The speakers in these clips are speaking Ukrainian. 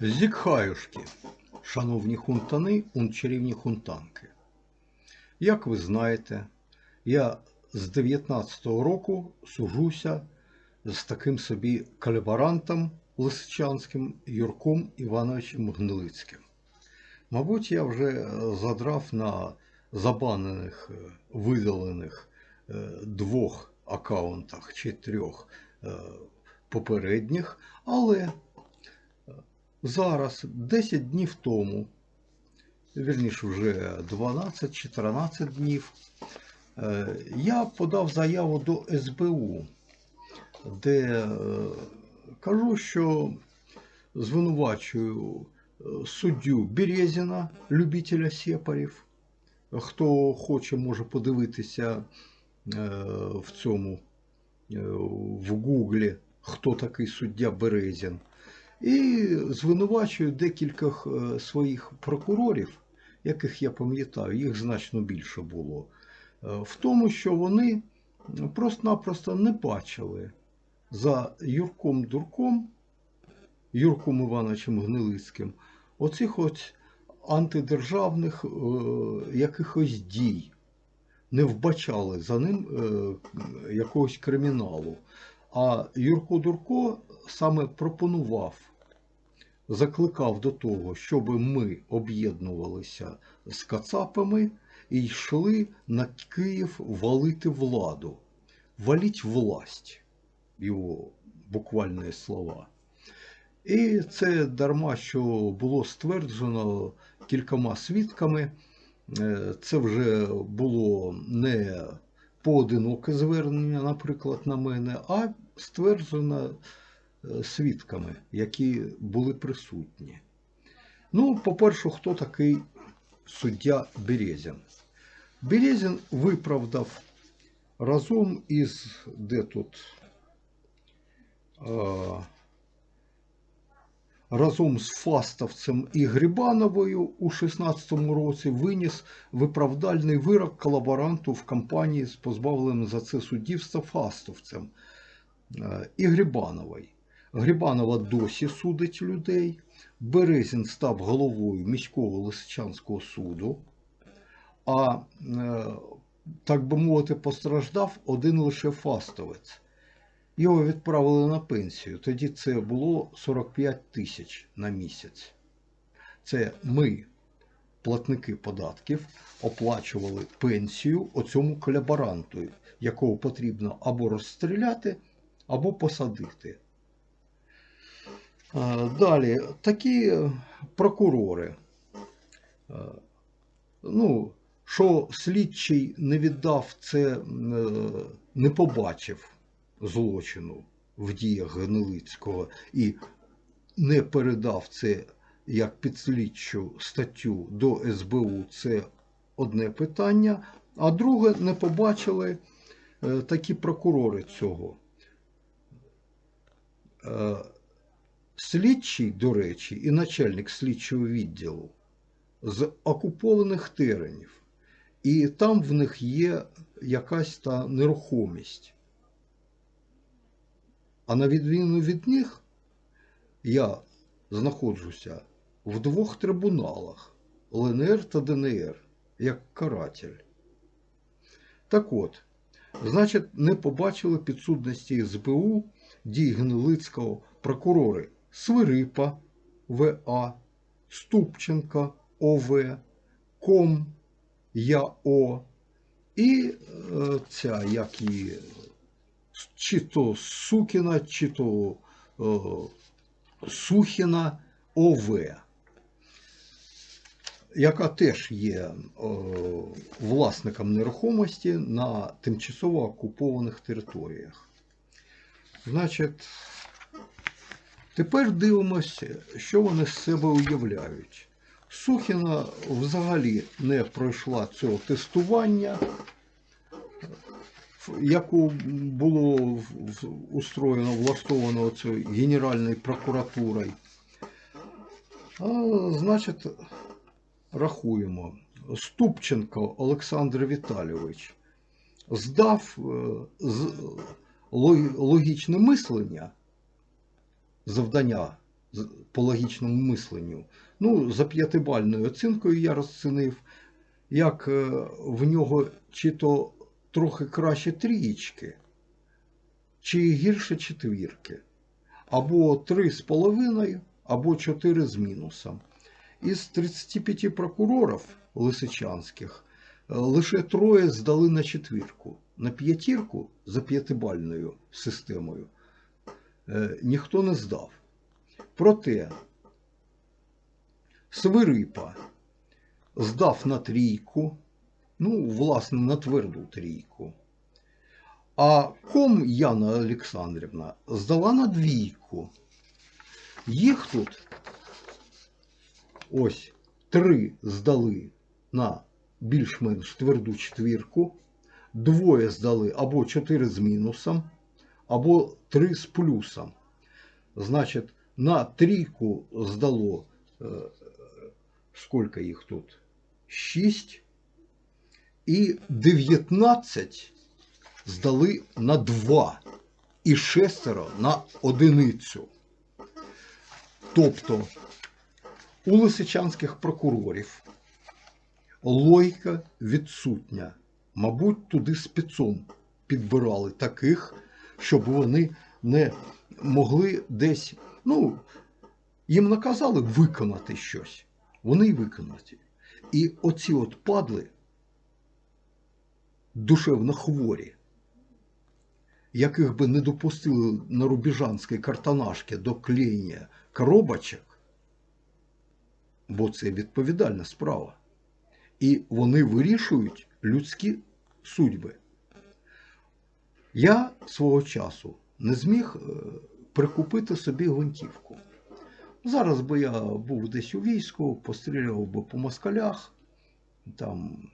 Зікхаюшки, шановні хунтани, унчарівні хунтанки. Як ви знаєте, я з 19-го року сужуся з таким собі колаборантом лисичанським Юрком Івановичем Гнилицьким. Мабуть, я вже задрав на забанених, видалених е, двох аккаунтах чи трьох е, попередніх, але зараз, 10 днів тому, вірніше вже 12-14 днів, е, я подав заяву до СБУ, де е, кажу, що звинувачую е, суддю Березіна, любителя сепарів. Хто хоче, може подивитися в цьому в Гуглі, хто такий суддя Березін. І звинувачую декількох е, своїх прокурорів, яких я пам'ятаю, їх значно більше було, е, в тому, що вони просто-напросто не бачили за Юрком Дурком, Юрком Івановичем Гнилицьким, оцих от антидержавних е, якихось дій. Не вбачали за ним е, якогось криміналу. А Юрко Дурко саме пропонував, закликав до того, щоб ми об'єднувалися з Кацапами і йшли на Київ валити владу. Валіть власть, його буквальні слова. І це дарма, що було стверджено кількома свідками. Е, Це вже було не поодиноке звернення, наприклад, на мене, а стверджено свідками, які були присутні. Ну, по-перше, хто такий суддя Березін? Березін виправдав разом із де тут. А, разом з Фастовцем і Грибановою у 16-му році виніс виправдальний вирок колаборанту в кампанії з позбавленим за це суддівства Фастовцем е, і Грибанової. Грибанова досі судить людей. Березін став головою міського Лисичанського суду, а, е, так би мовити, постраждав один лише Фастовець. Його відправили на пенсію. Тоді це було 45 тисяч на місяць. Це ми, платники податків, оплачували пенсію оцьому колаборанту, якого потрібно або розстріляти, або посадити. Е, Далі, такі прокурори. Е, Ну, що слідчий не віддав це, е, не побачив злочину в діях Гнилицького і не передав це як підслідчу статтю до СБУ, це одне питання. А друге, не побачили е, такі прокурори цього. Слідчий, до речі, і начальник слідчого відділу з окупованих теренів. І там в них є якась та нерухомість. А на відміну від них, я знаходжуся в двох трибуналах ЛНР та ДНР як каратель. Так от, значить, не побачили підсудності СБУ дій Гнилицького прокурори Свирипа ВА, Ступченка ОВ, Ком ЯО і е, ця, як її чи то Сукіна, чи то е, Сухіна ОВ, яка теж є е, власником нерухомості на тимчасово окупованих територіях. Значить, тепер дивимося, що вони з себе уявляють. Сухіна взагалі не пройшла цього тестування яку було устроєно, влаштовано цією Генеральною прокуратурою. А, Значить, рахуємо. Ступченко Олександр Віталійович здав логічне мислення, завдання по логічному мисленню. Ну, за п'ятибальною оцінкою я розцінив, як е, в нього чи то трохи краще трієчки, чи гірше четвірки, або три з половиною, або чотири з мінусом. Із 35 прокурорів лисичанських е, лише троє здали на четвірку. На п'ятірку за п'ятибальною системою ніхто не здав. Проте Свирипа здав на трійку, ну, власне, на тверду трійку. А ком Яна Олександрівна здала на двійку. Їх тут ось три здали на більш-менш тверду четвірку, двоє здали або чотири з мінусом, або три з плюсом. Значить, на трійку здало, е, скільки їх тут? 6 і 19 здали на 2 і шестеро на одиницю. Тобто у лисичанських прокурорів логіка відсутня. Мабуть, туди спецом підбирали таких, щоб вони не могли десь, ну, їм наказали виконати щось. Вони й виконати. І оці от падли душевно хворі, яких би не допустили на рубіжанській картонашки до клеєння коробочок, бо це відповідальна справа. І вони вирішують людські судьби. Я свого часу не зміг е, прикупити собі гвинтівку. Зараз би я був десь у війську, постріляв би по москалях, там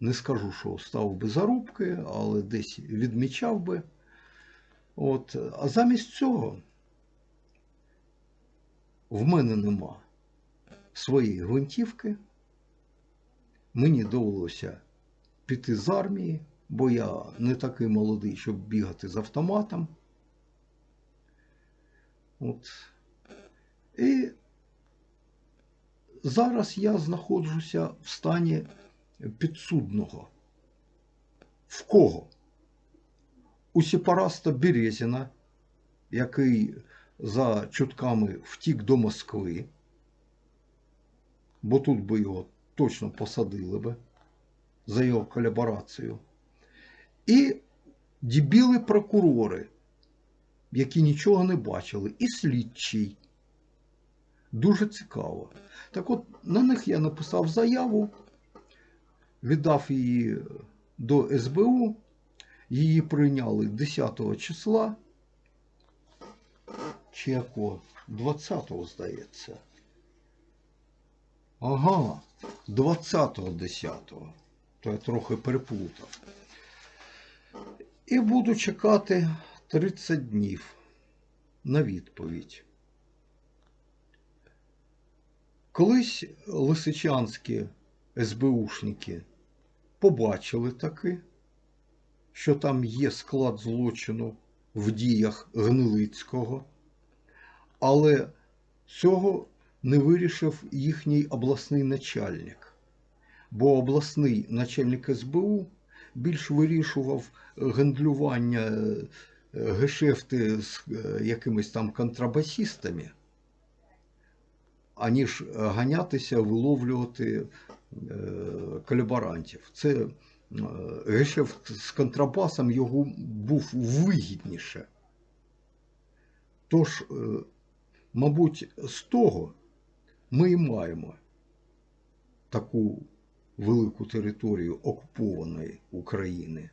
не скажу, що став би зарубки, але десь відмічав би. От. А замість цього в мене нема своєї гвинтівки. Мені довелося піти з армії, бо я не такий молодий, щоб бігати з автоматом. От. І зараз я знаходжуся в стані підсудного. В кого? У сепараста Березіна, який за чутками втік до Москви, бо тут би його точно посадили би за його колаборацію. І дебіли прокурори, які нічого не бачили, і слідчий. Дуже цікаво. Так от на них я написав заяву, віддав її до СБУ, її прийняли 10 числа, чи якого? 20-го, здається. Ага, 20-го 10-го. То я трохи переплутав. І буду чекати 30 днів на відповідь. Колись лисичанські СБУшники побачили таки, що там є склад злочину в діях Гнилицького, але цього не вирішив їхній обласний начальник, бо обласний начальник СБУ більш вирішував гендлювання е, гешефти з е, якимись там контрабасістами, аніж ганятися, виловлювати е, колаборантів. Це е, гешефт з контрабасом його був вигідніше. Тож, е, мабуть, з того ми і маємо таку велику територію окупованої України,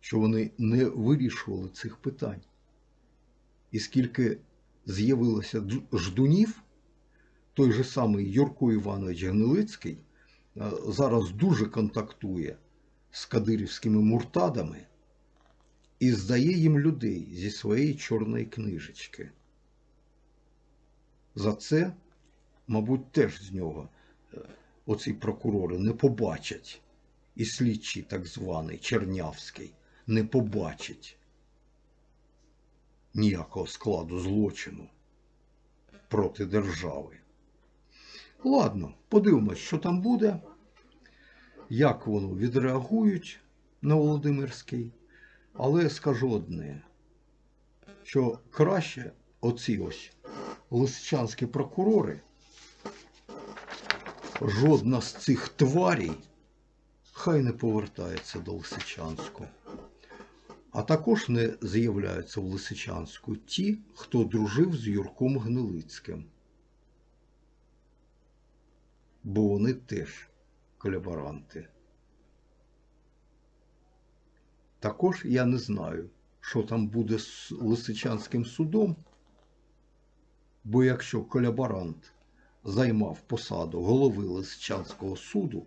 що вони не вирішували цих питань. І скільки з'явилося ждунів, той же самий Юрко Іванович Гнилицький е, зараз дуже контактує з кадирівськими муртадами і здає їм людей зі своєї чорної книжечки. За це, мабуть, теж з нього е, оці прокурори не побачать, і слідчий так званий Чернявський не побачить ніякого складу злочину проти держави. Ладно, подивимось, що там буде, як воно відреагують на Володимирський. Але скажу одне, що краще оці ось лисичанські прокурори, жодна з цих тварій хай не повертається до Лисичанську. А також не з'являються в Лисичанську ті, хто дружив з Юрком Гнилицьким. Бо вони теж колаборанти. Також я не знаю, що там буде з Лисичанським судом, бо якщо колаборант займав посаду голови Лисичанського суду,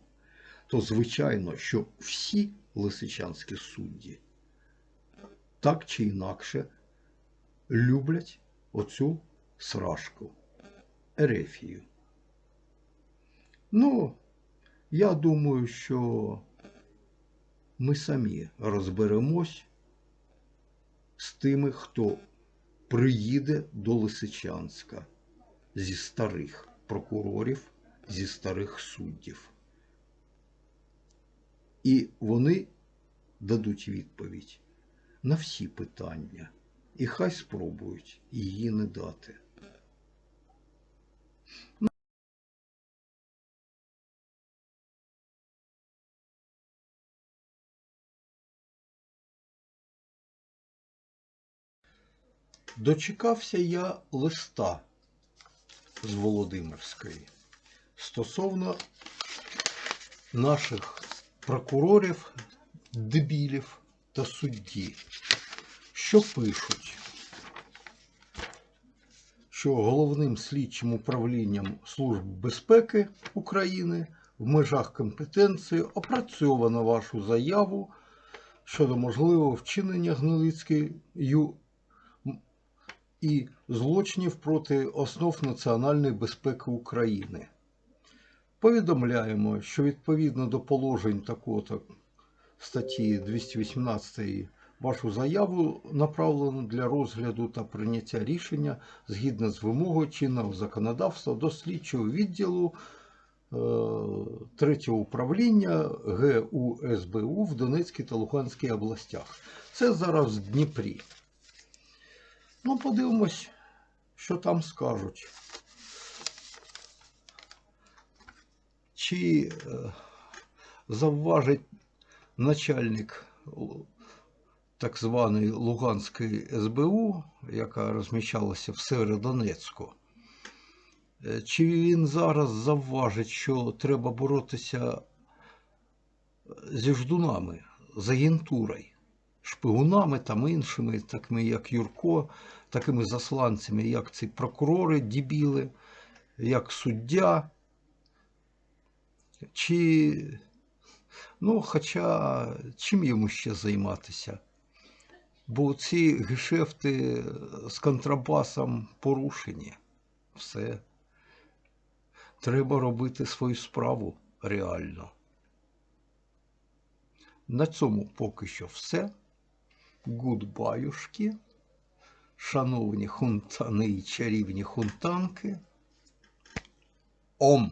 то звичайно, що всі лисичанські судді так чи інакше люблять оцю срашку Ерефію. Ну, я думаю, що ми самі розберемось з тими, хто приїде до Лисичанська зі старих прокурорів, зі старих суддів. І вони дадуть відповідь на всі питання. І хай спробують її не дати. Дочекався я листа з Володимирської. Стосовно наших прокурорів, дебілів та судді, що пишуть, що головним слідчим управлінням Служб безпеки України в межах компетенції опрацьовано вашу заяву щодо можливого вчинення Гнилицькою і злочинів проти основ національної безпеки України. Повідомляємо, що відповідно до положень такого статті 218 вашу заяву направлено для розгляду та прийняття рішення згідно з вимогою чинного законодавства до слідчого відділу е, третього управління ГУ СБУ в Донецькій та Луганській областях. Це зараз в Дніпрі. Ну, подивимось, що там скажуть. Чи е, завважить начальник так званої Луганської СБУ, яка розміщалася в Северодонецьку, е, чи він зараз завважить, що треба боротися зі ждунами, з агентурою, шпигунами там іншими, такими як Юрко, такими засланцями, як ці прокурори, дібіли, як суддя. Чи, ну, хоча чим йому ще займатися? Бо ці гешефти з контрабасом порушені. Все. Треба робити свою справу реально. На цьому поки що все. Гудбаюшки. Шановні хунтани і чарівні хунтанки. Ом!